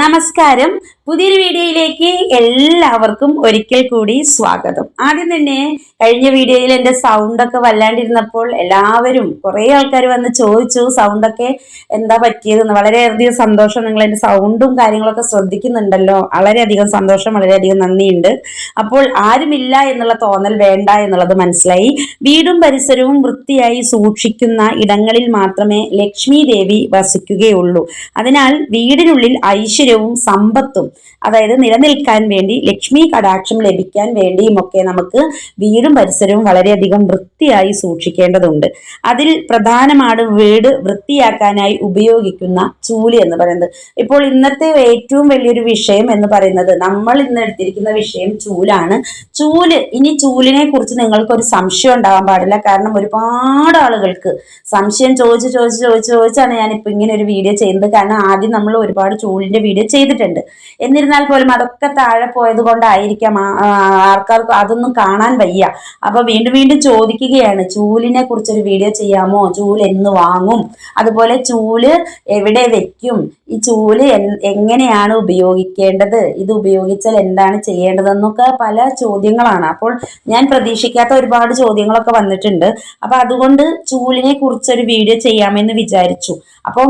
നമസ്കാരം. പുതിയൊരു വീഡിയോയിലേക്ക് എല്ലാവർക്കും ഒരിക്കൽ കൂടി സ്വാഗതം. ആദ്യം തന്നെ കഴിഞ്ഞ വീഡിയോയിൽ എന്റെ സൗണ്ടൊക്കെ വല്ലാണ്ടിരുന്നപ്പോൾ എല്ലാവരും കുറേ ആൾക്കാർ വന്ന് ചോദിച്ചു സൗണ്ടൊക്കെ എന്താ പറ്റിയതെന്ന്. വളരെയധികം സന്തോഷം. നിങ്ങൾ എന്റെ സൗണ്ടും കാര്യങ്ങളൊക്കെ ശ്രദ്ധിക്കുന്നുണ്ടല്ലോ. വളരെയധികം സന്തോഷം വളരെയധികം നന്ദിയുണ്ട്. അപ്പോൾ ആരുമില്ല എന്നുള്ള തോന്നൽ വേണ്ട എന്നുള്ളത് മനസ്സിലായി. വീടും പരിസരവും വൃത്തിയായി സൂക്ഷിക്കുന്ന ഇടങ്ങളിൽ മാത്രമേ ലക്ഷ്മി ദേവി വസിക്കുകയുള്ളൂ. അതിനാൽ വീടിനുള്ളിൽ ഐശ്വര്യവും സമ്പത്തും അതായത് നിലനിൽക്കാൻ വേണ്ടി ലക്ഷ്മി കടാക്ഷം ലഭിക്കാൻ വേണ്ടിയുമൊക്കെ നമുക്ക് വീടും പരിസരവും വളരെയധികം വൃത്തിയായി സൂക്ഷിക്കേണ്ടതുണ്ട്. അതിൽ പ്രധാനമാണ് വീട് വൃത്തിയാക്കാനായി ഉപയോഗിക്കുന്ന ചൂലി എന്ന് പറയുന്നത്. ഇപ്പോൾ ഇന്നത്തെ ഏറ്റവും വലിയൊരു വിഷയം എന്ന് പറയുന്നത് നമ്മൾ ഇന്ന് എടുത്തിരിക്കുന്ന വിഷയം ചൂലാണ്. ചൂൽ ഇനി ചൂലിനെ കുറിച്ച് നിങ്ങൾക്കൊരു സംശയം ഉണ്ടാവാൻ പാടില്ല. കാരണം ഒരുപാട് ആളുകൾക്ക് സംശയം ചോദിച്ച് ചോദിച്ച് ചോദിച്ച് ചോദിച്ചാണ് ഞാനിപ്പോൾ ഇങ്ങനെ ഒരു വീഡിയോ ചെയ്യുന്നത്. കാരണം ആദ്യം നമ്മൾ ഒരുപാട് ചൂലിന്റെ വീഡിയോ ചെയ്തിട്ടുണ്ട്. എന്നിരുന്നാൽ പോലും അതൊക്കെ താഴെ പോയത് കൊണ്ടായിരിക്കാം ആൾക്കാർക്ക് അതൊന്നും കാണാൻ വയ്യ. അപ്പൊ വീണ്ടും വീണ്ടും ചോദിക്കുകയാണ് ചൂലിനെ കുറിച്ചൊരു വീഡിയോ ചെയ്യാമോ? ചൂൽ എന്ന് വാങ്ങും? അതുപോലെ ചൂൽ എവിടെ വെക്കും? ഈ ചൂൽ എങ്ങനെയാണ് ഉപയോഗിക്കേണ്ടത്? ഇത് ഉപയോഗിച്ചാൽ എന്താണ് ചെയ്യേണ്ടതെന്നൊക്കെ പല ചോദ്യങ്ങളാണ്. അപ്പോൾ ഞാൻ പ്രതീക്ഷിക്കാത്ത ഒരുപാട് ചോദ്യങ്ങളൊക്കെ വന്നിട്ടുണ്ട്. അപ്പൊ അതുകൊണ്ട് ചൂലിനെ കുറിച്ചൊരു വീഡിയോ ചെയ്യാമെന്ന് വിചാരിച്ചു. അപ്പം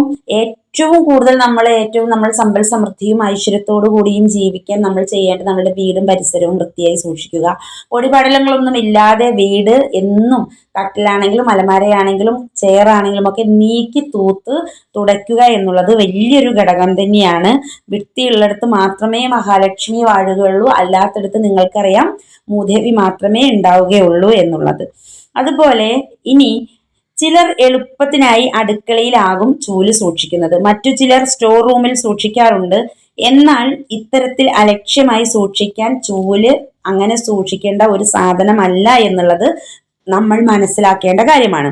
ഏറ്റവും കൂടുതൽ നമ്മൾ ഏറ്റവും നമ്മൾ സമ്പൽ സമൃദ്ധിയും ഐശ്വര്യത്തോടു കൂടിയും ജീവിക്കാൻ നമ്മൾ ചെയ്യേണ്ടത് നമ്മുടെ വീടും പരിസരവും വൃത്തിയായി സൂക്ഷിക്കുക. പൊടിപടലങ്ങളൊന്നും ഇല്ലാതെ വീട് എന്നും കട്ടിലാണെങ്കിലും അലമാരയാണെങ്കിലും ചെയറാണെങ്കിലും ഒക്കെ നീക്കി തൂത്ത് തുടയ്ക്കുക എന്നുള്ളത് വലിയൊരു ഘടകം തന്നെയാണ്. വൃത്തിയുള്ളിടത്ത് മാത്രമേ മഹാലക്ഷ്മി വാഴുകയുള്ളൂ. അല്ലാത്തടത്ത് നിങ്ങൾക്കറിയാം മൂദേവി മാത്രമേ ഉണ്ടാവുകയുള്ളൂ എന്നുള്ളത്. അതുപോലെ ഇനി ചിലർ എളുപ്പത്തിനായി അടുക്കളയിലാകും ചൂൽ സൂക്ഷിക്കുന്നത്. മറ്റു ചിലർ സ്റ്റോർ റൂമിൽ സൂക്ഷിക്കാറുണ്ട്. എന്നാൽ ഇത്തരത്തിൽ അലക്ഷ്യമായി സൂക്ഷിക്കാൻ ചൂൽ അങ്ങനെ സൂക്ഷിക്കേണ്ട ഒരു സാധനമല്ല എന്നുള്ളത് നമ്മൾ മനസ്സിലാക്കേണ്ട കാര്യമാണ്.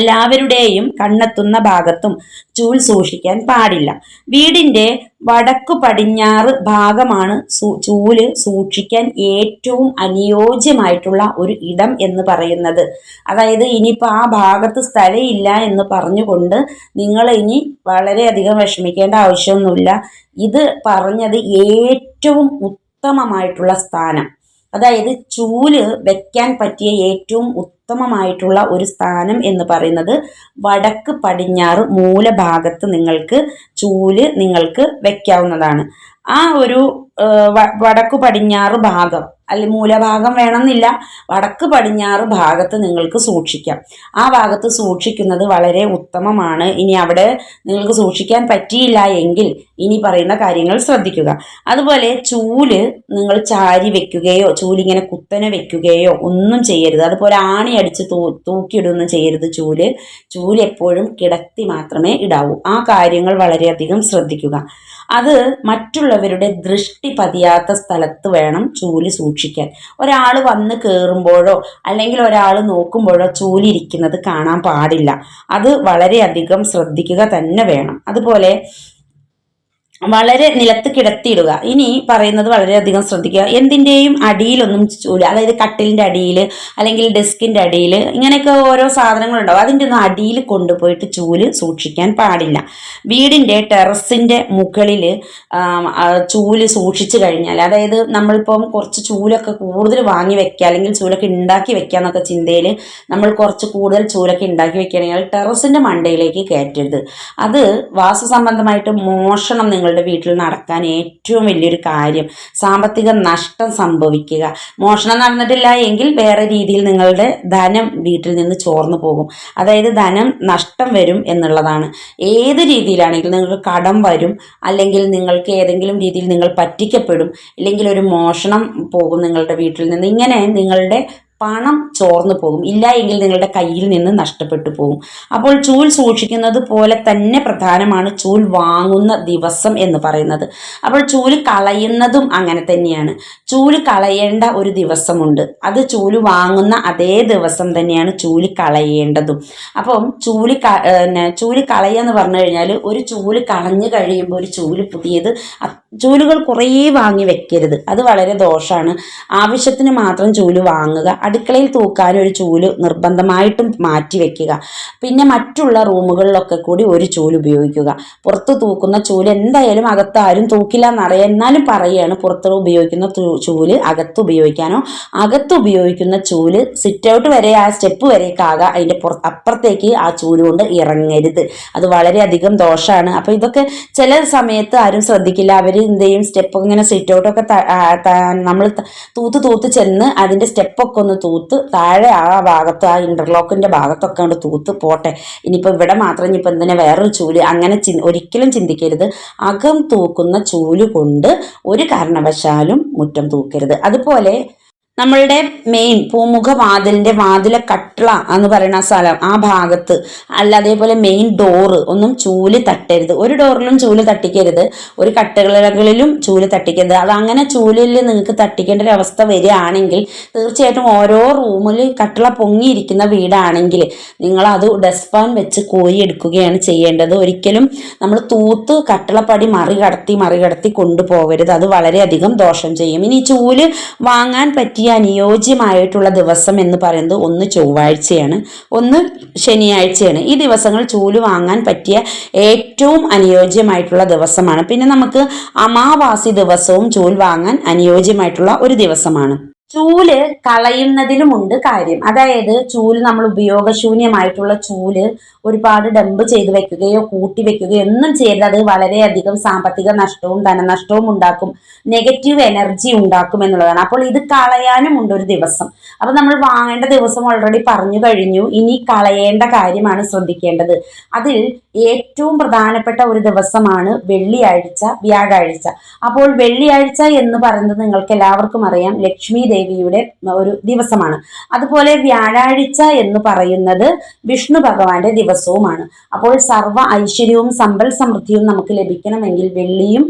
എല്ലാവരുടെയും കണ്ണെത്തുന്ന ഭാഗത്തും ചൂൽ സൂക്ഷിക്കാൻ പാടില്ല. വീടിന്റെ വടക്കു പടിഞ്ഞാറ് ഭാഗമാണ് ചൂൽ സൂക്ഷിക്കാൻ ഏറ്റവും അനുയോജ്യമായിട്ടുള്ള ഒരു ഇടം എന്ന് പറയുന്നത്. അതായത് ഇനിയിപ്പോൾ ആ ഭാഗത്ത് സ്ഥലമില്ല എന്ന് പറഞ്ഞുകൊണ്ട് നിങ്ങൾ ഇനി വളരെയധികം വിഷമിക്കേണ്ട ആവശ്യമൊന്നുമില്ല. ഇത് പറഞ്ഞത് ഏറ്റവും ഉത്തമമായിട്ടുള്ള സ്ഥാനം. അതായത് ചൂൽ വെക്കാൻ പറ്റിയ ഏറ്റവും ഉത്തമമായിട്ടുള്ള ഒരു സ്ഥാനം എന്ന് പറയുന്നത് വടക്ക് പടിഞ്ഞാറ് മൂലഭാഗത്ത് നിങ്ങൾക്ക് ചൂൽ നിങ്ങൾക്ക് വെക്കാവുന്നതാണ്. ആ ഒരു വടക്കു പടിഞ്ഞാറ് ഭാഗം അല്ലെ മൂലഭാഗം വേണമെന്നില്ല. വടക്ക് പടിഞ്ഞാറ് ഭാഗത്ത് നിങ്ങൾക്ക് സൂക്ഷിക്കാം. ആ ഭാഗത്ത് സൂക്ഷിക്കുന്നത് വളരെ ഉത്തമമാണ്. ഇനി അവിടെ നിങ്ങൾക്ക് സൂക്ഷിക്കാൻ പറ്റിയില്ല എങ്കിൽ ഇനി പറയുന്ന കാര്യങ്ങൾ ശ്രദ്ധിക്കുക. അതുപോലെ ചൂൽ നിങ്ങൾ ചാരി വെക്കുകയോ ചൂലിങ്ങനെ കുത്തനെ വെക്കുകയോ ഒന്നും ചെയ്യരുത്. അതുപോലെ ആണി അടിച്ച് തൂ തൂക്കിയിടുകയൊന്നും ചെയ്യരുത് ചൂൽ. ചൂൽ എപ്പോഴും കിടത്തി മാത്രമേ ഇടാവൂ. ആ കാര്യങ്ങൾ വളരെയധികം ശ്രദ്ധിക്കുക. അത് മറ്റുള്ളവരുടെ ദൃഷ്ടി പതിയാത്ത സ്ഥലത്ത് വേണം ചൂൽ സൂക്ഷിക്കാൻ. ഒരാൾ വന്ന് കയറുമ്പോഴോ അല്ലെങ്കിൽ ഒരാൾ നോക്കുമ്പോഴോ ചൂലിരിക്കുന്നത് കാണാൻ പാടില്ല. അത് വളരെയധികം ശ്രദ്ധിക്കുക തന്നെ വേണം. അതുപോലെ വളരെ നിലത്ത് കിടത്തിയിടുക. ഇനി പറയുന്നത് വളരെയധികം ശ്രദ്ധിക്കുക. എന്തിന്റെയും അടിയിലൊന്നും ചൂല. അതായത് കട്ടിലിന്റെ അടിയിൽ അല്ലെങ്കിൽ ഡെസ്കിന്റെ അടിയിൽ ഇങ്ങനെയൊക്കെ ഓരോ സാധനങ്ങളുണ്ടാവും. അതിന്റെ ഒന്നും അടിയിൽ കൊണ്ടുപോയിട്ട് ചൂൽ സൂക്ഷിക്കാൻ പാടില്ല. വീടിന്റെ ടെറസിന്റെ മുകളിൽ ചൂൽ സൂക്ഷിച്ചു കഴിഞ്ഞാൽ അതായത് നമ്മളിപ്പം കുറച്ച് ചൂലൊക്കെ കൂടുതൽ വാങ്ങി വെക്കുക അല്ലെങ്കിൽ ചൂലൊക്കെ ഉണ്ടാക്കി വെക്കുക എന്നൊക്കെ ചിന്തയിൽ നമ്മൾ കുറച്ച് കൂടുതൽ ചൂലൊക്കെ ഉണ്ടാക്കി വെക്കുകയാണെങ്കിൽ ടെറസിന്റെ മണ്ടയിലേക്ക് കയറ്റരുത്. അത് വാസ്തു സംബന്ധമായിട്ട് മോഷണം നിങ്ങളുടെ വീട്ടിൽ നടക്കാൻ ഏറ്റവും വലിയൊരു കാര്യം സാമ്പത്തിക നഷ്ടം സംഭവിക്കുക. മോഷണം നടന്നിട്ടില്ല എങ്കിൽ വേറെ രീതിയിൽ നിങ്ങളുടെ ധനം വീട്ടിൽ നിന്ന് ചോർന്നു പോകും. അതായത് ധനം നഷ്ടം വരും എന്നുള്ളതാണ്. ഏത് രീതിയിലാണെങ്കിലും നിങ്ങൾക്ക് കടം വരും അല്ലെങ്കിൽ നിങ്ങൾക്ക് ഏതെങ്കിലും രീതിയിൽ നിങ്ങൾ പറ്റിക്കപ്പെടും. ഇല്ലെങ്കിൽ ഒരു മോഷണം പോകും നിങ്ങളുടെ വീട്ടിൽ നിന്ന്. ഇങ്ങനെ നിങ്ങളുടെ പണം ചോർന്നു പോകും. ഇല്ല എങ്കിൽ നിങ്ങളുടെ കയ്യിൽ നിന്ന് നഷ്ടപ്പെട്ടു പോകും. അപ്പോൾ ചൂൽ സൂക്ഷിക്കുന്നത് പോലെ തന്നെ പ്രധാനമാണ് ചൂൽ വാങ്ങുന്ന ദിവസം എന്ന് പറയുന്നത്. അപ്പോൾ ചൂൽ കളയുന്നതും അങ്ങനെ തന്നെയാണ്. ചൂൽ കളയേണ്ട ഒരു ദിവസമുണ്ട്. അത് ചൂൽ വാങ്ങുന്ന അതേ ദിവസം തന്നെയാണ് ചൂൽ കളയേണ്ടതും. അപ്പം ചൂൽ പിന്നെ ചൂൽ കളയുക എന്ന് പറഞ്ഞു കഴിഞ്ഞാൽ ഒരു ചൂൽ കളഞ്ഞു കഴിയുമ്പോൾ ഒരു ചൂൽ പുതിയത് ചൂലുകൾ കുറേ വാങ്ങി വെക്കരുത്. അത് വളരെ ദോഷമാണ് ആവശ്യത്തിന് മാത്രം ചൂൽ വാങ്ങുക. അടുക്കളയിൽ തൂക്കാൻ ഒരു ചൂൽ നിർബന്ധമായിട്ടും മാറ്റി വെക്കുക. പിന്നെ മറ്റുള്ള റൂമുകളിലൊക്കെ കൂടി ഒരു ചൂൽ ഉപയോഗിക്കുക. പുറത്ത് തൂക്കുന്ന ചൂൽ എന്തായാലും അകത്ത് ആരും തൂക്കില്ല എന്നറിയാം എന്നാലും പറയുകയാണ് പുറത്ത് ഉപയോഗിക്കുന്ന ചൂൽ അകത്ത് ഉപയോഗിക്കാനോ അകത്ത് ഉപയോഗിക്കുന്ന ചൂൽ സിറ്റ് ഔട്ട് വരെ ആ സ്റ്റെപ്പ് വരേക്കാകാം അതിന്റെ പുറ അപ്പുറത്തേക്ക് ആ ചൂൽ കൊണ്ട് ഇറങ്ങരുത്. അത് വളരെയധികം ദോഷമാണ് അപ്പോൾ ഇതൊക്കെ ചില സമയത്ത് ആരും ശ്രദ്ധിക്കില്ല. അവർ എന്ത് ചെയ്യും? സ്റ്റെപ്പ് ഇങ്ങനെ സിറ്റ് ഔട്ടൊക്കെ നമ്മൾ തൂത്ത് തൂത്ത് ചെന്ന് അതിന്റെ സ്റ്റെപ്പൊക്കെ ഒന്ന് തൂത്ത് താഴെ ആ ഭാഗത്ത് ആ ഇന്റർലോക്കിന്റെ ഭാഗത്തൊക്കെ അങ്ങോട്ട് തൂത്ത് പോട്ടെ. ഇനിയിപ്പോൾ ഇവിടെ മാത്രം ഇനിയിപ്പോൾ എന്തിനാ വേറൊരു ചൂൽ? അങ്ങനെ ചി ഒരിക്കലും ചിന്തിക്കരുത്. അകം തൂക്കുന്ന ചൂൽ കൊണ്ട് ഒരു കാരണവശാലും മുറ്റം തൂക്കരുത്. അതുപോലെ നമ്മളുടെ മെയിൻ പൂമുഖ വാതിലിന്റെ വാതിലെ കട്ട്ള എന്ന് പറയുന്ന സ്ഥലം ആ ഭാഗത്ത്. അല്ല അതേപോലെ മെയിൻ ഡോറ് ഒന്നും ചൂൽ തട്ടരുത്. ഒരു ഡോറിലും ചൂൽ തട്ടിക്കരുത്. ഒരു കട്ടകളിലും ചൂൽ തട്ടിക്കരുത്. അത് അങ്ങനെ ചൂലിൽ നിങ്ങൾക്ക് തട്ടിക്കേണ്ട ഒരു അവസ്ഥ വരികയാണെങ്കിൽ തീർച്ചയായിട്ടും ഓരോ റൂമിൽ കട്ടള പൊങ്ങിയിരിക്കുന്ന വീടാണെങ്കിൽ നിങ്ങൾ അത് ഡസ്റ്റ്പാൻ വെച്ച് കോരി എടുക്കുകയാണ് ചെയ്യേണ്ടത്. ഒരിക്കലും നമ്മൾ തൂത്ത് കട്ടിളപ്പടി മറികടത്തി മറികടത്തി കൊണ്ടുപോകരുത്. അത് വളരെയധികം ദോഷം ചെയ്യും. ഇനി ചൂൽ വാങ്ങാൻ പറ്റിയ അനുയോജ്യമായിട്ടുള്ള ദിവസം എന്ന് പറയുന്നത് ഒന്ന് ചൊവ്വാഴ്ചയാണ്. ഒന്ന് ശനിയാഴ്ചയാണ്. ഈ ദിവസങ്ങൾ ചൂൽ വാങ്ങാൻ പറ്റിയ ഏറ്റവും അനുയോജ്യമായിട്ടുള്ള ദിവസമാണ്. പിന്നെ നമുക്ക് അമാവാസി ദിവസവും ചൂൽ വാങ്ങാൻ അനുയോജ്യമായിട്ടുള്ള ഒരു ദിവസമാണ്. ചൂൽ കളയുന്നതിലുമുണ്ട് കാര്യം. അതായത് ചൂൽ നമ്മൾ ഉപയോഗശൂന്യമായിട്ടുള്ള ചൂൽ ഒരുപാട് ഡംപ് ചെയ്ത് വെക്കുകയോ കൂട്ടി വെക്കുകയോ ഒന്നും ചെയ്യരുത്. അത് വളരെയധികം സാമ്പത്തിക നഷ്ടവും ധനനഷ്ടവും ഉണ്ടാക്കും. നെഗറ്റീവ് എനർജി ഉണ്ടാക്കും എന്നുള്ളതാണ്. അപ്പോൾ ഇത് കളയാനും ഉണ്ട് ഒരു ദിവസം. അപ്പോൾ നമ്മൾ വാങ്ങേണ്ട ദിവസം ഓൾറെഡി പറഞ്ഞു കഴിഞ്ഞു. ഇനി കളയേണ്ട കാര്യമാണ് ശ്രദ്ധിക്കേണ്ടത്. അതിൽ ഏറ്റവും പ്രധാനപ്പെട്ട ഒരു ദിവസമാണ് വെള്ളിയാഴ്ച വ്യാഴാഴ്ച. അപ്പോൾ വെള്ളിയാഴ്ച എന്ന് പറയുന്നത് നിങ്ങൾക്ക് എല്ലാവർക്കും അറിയാം. ലക്ഷ്മി ദേവിയുടെ ഒരു ദിവസമാണ്. അതുപോലെ വ്യാഴാഴ്ച എന്ന് പറയുന്നത് വിഷ്ണു ഭഗവാന്റെ ദിവസവുമാണ്. അപ്പോൾ സർവ ഐശ്വര്യവും സമ്പൽ സമൃദ്ധിയും നമുക്ക് ലഭിക്കണമെങ്കിൽ വെള്ളിയും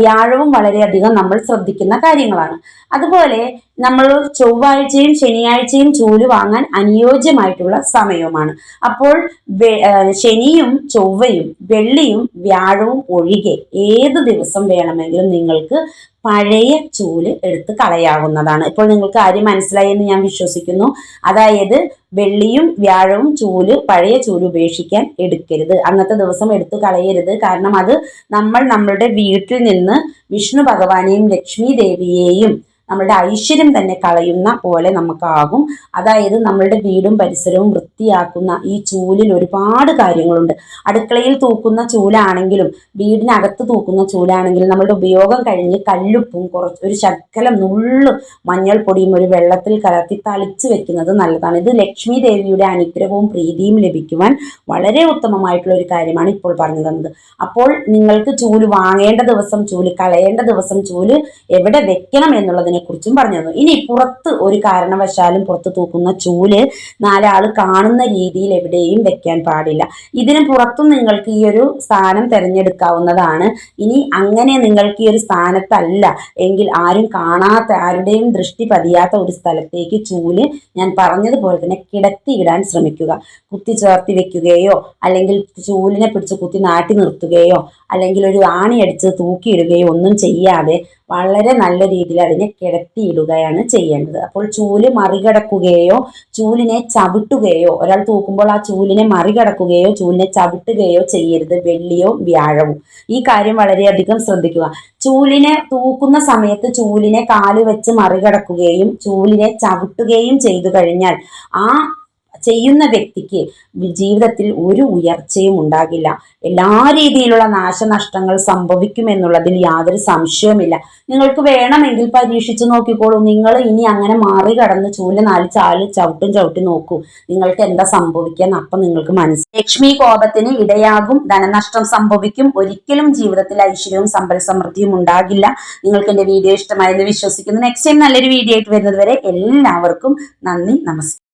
വ്യാഴവും വളരെയധികം നമ്മൾ ശ്രദ്ധിക്കുന്ന കാര്യങ്ങളാണ്. അതുപോലെ നമ്മൾ ചൊവ്വാഴ്ചയും ശനിയാഴ്ചയും ചൂൽ വാങ്ങാൻ അനുയോജ്യമായിട്ടുള്ള സമയവുമാണ്. അപ്പോൾ ശനിയും ചൊവ്വയും വെള്ളിയും വ്യാഴവും ഒഴികെ ഏത് ദിവസം വേണമെങ്കിലും നിങ്ങൾക്ക് പഴയ ചൂൽ എടുത്ത് കളയാവുന്നതാണ്. ഇപ്പോൾ നിങ്ങൾക്ക് കാര്യം മനസ്സിലായി എന്ന് ഞാൻ വിശ്വസിക്കുന്നു. അതായത് വെള്ളിയും വ്യാഴവും ചൂൽ പഴയ ചൂൽ ഉപേക്ഷിക്കാൻ എടുക്കരുത്. അന്നത്തെ ദിവസം എടുത്തു കളയരുത്. കാരണം അത് നമ്മൾ നമ്മളുടെ വീട്ടിൽ നിന്ന് വിഷ്ണു ഭഗവാനെയും ലക്ഷ്മി ദേവിയെയും നമ്മളുടെ ഐശ്വര്യം തന്നെ കളയുന്ന പോലെ നമുക്കാകും. അതായത് നമ്മളുടെ വീടും പരിസരവും വൃത്തിയാക്കുന്ന ഈ ചൂലിൽ ഒരുപാട് കാര്യങ്ങളുണ്ട്. അടുക്കളയിൽ തൂക്കുന്ന ചൂലാണെങ്കിലും വീടിനകത്ത് തൂക്കുന്ന ചൂലാണെങ്കിലും നമ്മളുടെ ഉപയോഗം കഴിഞ്ഞ് കല്ലുപ്പും കുറച്ച് ഒരു ശക്കലം നുള്ളും മഞ്ഞൾപ്പൊടിയും ഒരു വെള്ളത്തിൽ കലർത്തി തളിച്ച് വെക്കുന്നത് നല്ലതാണ്. ഇത് ലക്ഷ്മി ദേവിയുടെ അനുഗ്രഹവും പ്രീതിയും ലഭിക്കുവാൻ വളരെ ഉത്തമമായിട്ടുള്ള ഒരു കാര്യമാണ് ഇപ്പോൾ പറഞ്ഞു തന്നത്. അപ്പോൾ നിങ്ങൾക്ക് ചൂൽ വാങ്ങേണ്ട ദിവസം ചൂൽ കളയേണ്ട ദിവസം ചൂൽ എവിടെ വെക്കണം എന്നുള്ളതിനെ കുറിച്ചും പറഞ്ഞു തന്നു. ഇനി പുറത്ത് ഒരു കാരണവശാലും പുറത്ത് തൂക്കുന്ന ചൂൽ നാലാൾ കാണുന്ന രീതിയിൽ എവിടെയും വെക്കാൻ പാടില്ല. ഇതിന് പുറത്തും നിങ്ങൾക്ക് ഈ ഒരു സ്ഥാനം തിരഞ്ഞെടുക്കാവുന്നതാണ്. ഇനി അങ്ങനെ നിങ്ങൾക്ക് ഈ ഒരു സ്ഥാനത്തല്ല. എങ്കിൽ ആരും കാണാത്ത ആരുടെയും ദൃഷ്ടി പതിയാത്ത ഒരു സ്ഥലത്തേക്ക് ചൂൽ ഞാൻ പറഞ്ഞതുപോലെ തന്നെ കിടത്തിയിടാൻ ശ്രമിക്കുക. കുത്തി ചേർത്തി വെക്കുകയോ അല്ലെങ്കിൽ ചൂലിനെ പിടിച്ച് കുത്തി നാട്ടി നിർത്തുകയോ അല്ലെങ്കിൽ ഒരു ആണിയടിച്ച് തൂക്കിയിടുകയോ ഒന്നും ചെയ്യാതെ വളരെ നല്ല രീതിയിൽ അതിനെ കിടത്തിയിടുകയാണ് ചെയ്യേണ്ടത്. അപ്പോൾ ചൂൽ മറികടക്കുകയോ ചൂലിനെ ചവിട്ടുകയോ ഒരാൾ തൂക്കുമ്പോൾ ആ ചൂലിനെ മറികടക്കുകയോ ചൂലിനെ ചവിട്ടുകയോ ചെയ്യരുത് വെള്ളിയോ വ്യാഴവും. ഈ കാര്യം വളരെയധികം ശ്രദ്ധിക്കുക. ചൂലിനെ തൂക്കുന്ന സമയത്ത് ചൂലിനെ കാൽ വെച്ച് മറികടക്കുകയും ചൂലിനെ ചവിട്ടുകയും ചെയ്തു കഴിഞ്ഞാൽ ആ ചെയ്യുന്ന വ്യക്തിക്ക് ജീവിതത്തിൽ ഒരു ഉയർച്ചയും ഉണ്ടാകില്ല. എല്ലാ രീതിയിലുള്ള നാശനഷ്ടങ്ങൾ സംഭവിക്കുമെന്നുള്ളതിൽ യാതൊരു സംശയവുമില്ല. നിങ്ങൾക്ക് വേണമെങ്കിൽ പരീക്ഷിച്ച് നോക്കിക്കോളൂ. നിങ്ങൾ ഇനി അങ്ങനെ മാറി കടന്ന് ചൂൽ നാല് ചാൽ ചവിട്ടും ചവിട്ടി നോക്കൂ. നിങ്ങൾക്ക് എന്താ സംഭവിക്കാൻ അപ്പം നിങ്ങൾക്ക് മനസ്സിലായി ലക്ഷ്മി കോപത്തിന് ഇടയാകും. ധനനഷ്ടം സംഭവിക്കും. ഒരിക്കലും ജീവിതത്തിൽ ഐശ്വര്യവും സമ്പൽ സമൃദ്ധിയും ഉണ്ടാകില്ല. നിങ്ങൾക്ക് എന്റെ വീഡിയോ ഇഷ്ടമായെന്ന് വിശ്വസിക്കുന്നു. നെക്സ്റ്റ് ടൈം നല്ലൊരു വീഡിയോ ആയിട്ട് വരുന്നത് വരെ എല്ലാവർക്കും നന്ദി നമസ്കാരം.